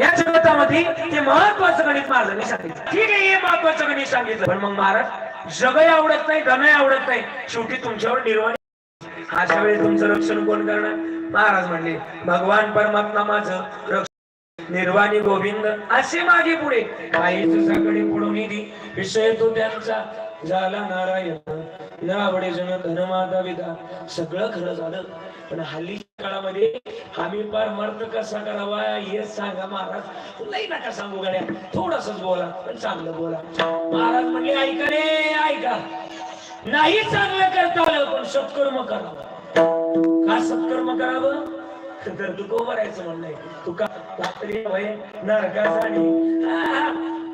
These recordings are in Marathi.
या जगतामध्ये ते महत्वाचं गणित महाराजांनी सांगितलं. ठीक आहे हे महत्वाचं गणित सांगितलं. पण मग महाराज जगही आवडत नाही धनही आवडत नाही. शेवटी तुमच्यावर निर्वाण अशा वेळी तुमचं रक्षण कोण करणार? महाराज म्हणले भगवान परमात्मा माझं रक्षण निर्वाणी गोविंद असे मागे पुढे. काही तुझ्याकडे पुढून निधी विषय तो त्यांचा. झाला नारायण न आवडे जण धनमाता पिता सगळं खरं झालं. पण हल्ली काळामध्ये आम्ही पार मर्द कसा करावा हे सांगा महाराज. लई नका सांगू गड्या. थोडस बोला पण चांगलं बोला. महाराज म्हणजे ऐका रे ऐका. नाही चांगलं करता आलं पण सत्कर्म करावं. का सत्कर्म करावं? तर तुका भरायचं म्हणणं तुका नरकासाठी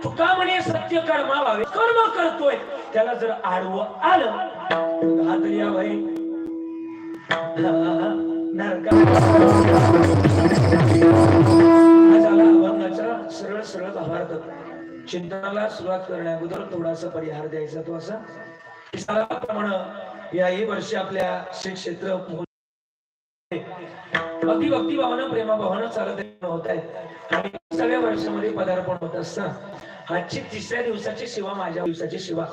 तुका म्हणे सत्य कर्मा व्हावे कर्म करतोय. त्याला जर आडवं आलं तर हा तरी या सरळ सरळ चिंतनाला सुरुवात करण्या अगोदर थोडासा परिहार द्यायचा तो असा. प्रमाणे याही वर्षी आपल्या श्री क्षेत्र अगदी प्रेमा भावना चालत होत आहेत आणि सगळ्या वर्षामध्ये पदार्पण होत असतं. आजची तिसऱ्या दिवसाची सेवा माझ्या दिवसाची सेवा.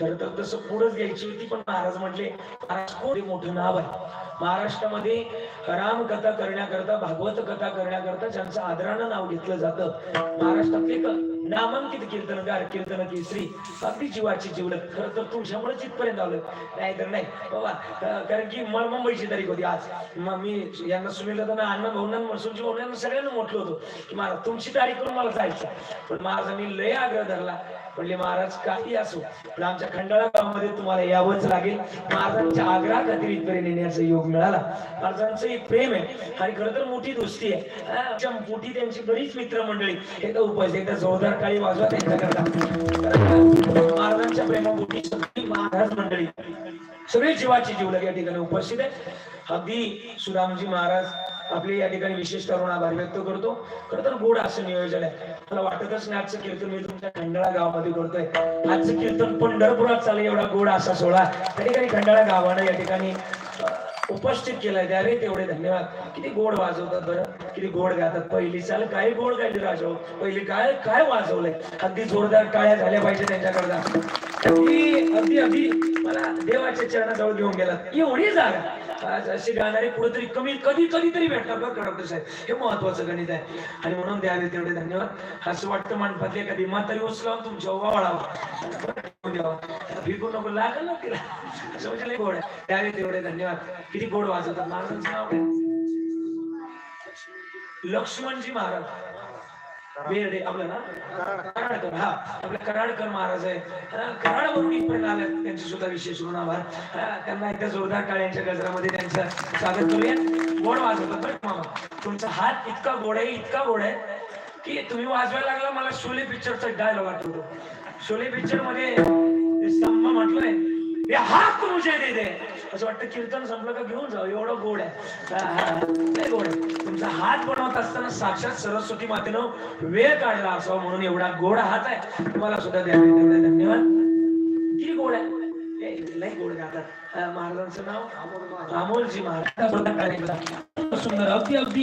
खर तर तसं पुढंच घ्यायची होती पण महाराज म्हटले महाराज खूप मोठं नाव आहे? महाराष्ट्रामध्ये रामकथा करण्याकरता भागवत कथा करण्याकरता ज्यांचं आदरानं नाव घेतलं जातं महाराष्ट्रातले नामांकित कीर्तन गार कीर्तन केसरी अगदी जीवाची जीवलक खरं तर तुमच्यामुळेच इथपर्यंत आलोय. नाही तर नाही. बाबा कारण की मला मुंबईची तारीख होती आज. मग मी यांना सुनील दादा अण्णा भाऊंना सुनजी भाऊंना सगळ्यांना म्हटलं होतो की महाराज तुमची तारीख करून मला जायचं पण महाराजांनी लय आग्रह धरला. म्हणले महाराज काही असो पण आमच्या खंडाळा गावामध्ये तुम्हाला यावंच लागेल. महाराजांच्या आग्रहा खातीर इथपर्यंत येण्याचा योग मिळाला. महाराजांचं एक प्रेम आहे आणि खरं तर मोठी दोस्ती आहे. आमच्या मोठी त्यांची बरीच मित्रमंडळी. एकदा उपस्थित एकदा जोरदार काळी वाजवा त्यांच्याकरता महाराजांच्या प्रेमापोटी सगळी महाराज मंडळी सगळे जीवाची जीवलग या ठिकाणी उपस्थित आहे. अगदी सुरामजी महाराज आपले या ठिकाणी विशेष करून आभार व्यक्त करतो. खरं तर गोड असं नियोजन आहे. मला वाटतच नाही आजचं कीर्तन मी तुमच्या खंडाळा गावामध्ये करतोय. आजचं कीर्तन पंढरपुरात चालेल एवढा गोड असा सोहळा. त्या ठिकाणी खंडाळा गावानं या ठिकाणी उपस्थित केलाय त्यारे तेवढे धन्यवाद. किती गोड वाजवतात बरं. किती गोड गातात. पहिली चाल काय गोड गायली राजो. पहिली काय काय वाजवलंय. अगदी जोरदार काळ्या झाल्या पाहिजे त्यांच्याकडनं. अगदी अगदी अगदी. मला देवाच्या चरणाजवळ घेऊन गेलात. एवढी जागा. असे गाणारे कुठेतरी कमी कधी कधी तरी भेटणार बरं डॉक्टर साहेब. हे महत्वाचं गणित आहे. आणि म्हणून द्यावे तेवढे धन्यवाद. असं वाटतं माणपातली एखादी म्हातारी उचलावून तुमच्या वाळावा भिकू नको लागल ना तिला. असं म्हणजे गोड आहे. द्यावे तेवढे धन्यवाद. किती गोड वाजवतात महाराजांचं नाव लक्ष्मणजी महाराज. बेर्डे आपलं ना? कराडकर हा. आपले कराडकर महाराज आहे. हा, कराडवरून इथपर्यंत आले. त्यांचे सुद्धा विशेष ऋण आभार. त्यांना एकदा जोरदार टाळ्यांच्या गजरामध्ये त्यांचं स्वागत करूया गोड वाजवतात मामा? तुमचा हात इतका गोड आहे इतका गोड आहे की तुम्ही वाजवायला लागला मला शोले पिक्चरचा डायलॉग आठवतो. शोले पिक्चरमध्ये ते स्तंभ म्हटलंय हे हात मुझे दे दे. असं वाटतं कीर्तन संपलं का घेऊन जाऊ? एवढं गोड आहे. लय गोड आहे. तुमचा हात बनवत असताना साक्षात सरस्वती मातेनं वेळ काढला असावा म्हणून एवढा गोड हात आहे. तुम्हाला सुद्धा द्यावे धन्यवाद. किती गोड आहे? लई लय गोड गातात महाराजांचं नाव अमोलजी महाराज. सुंदर अगदी अगदी.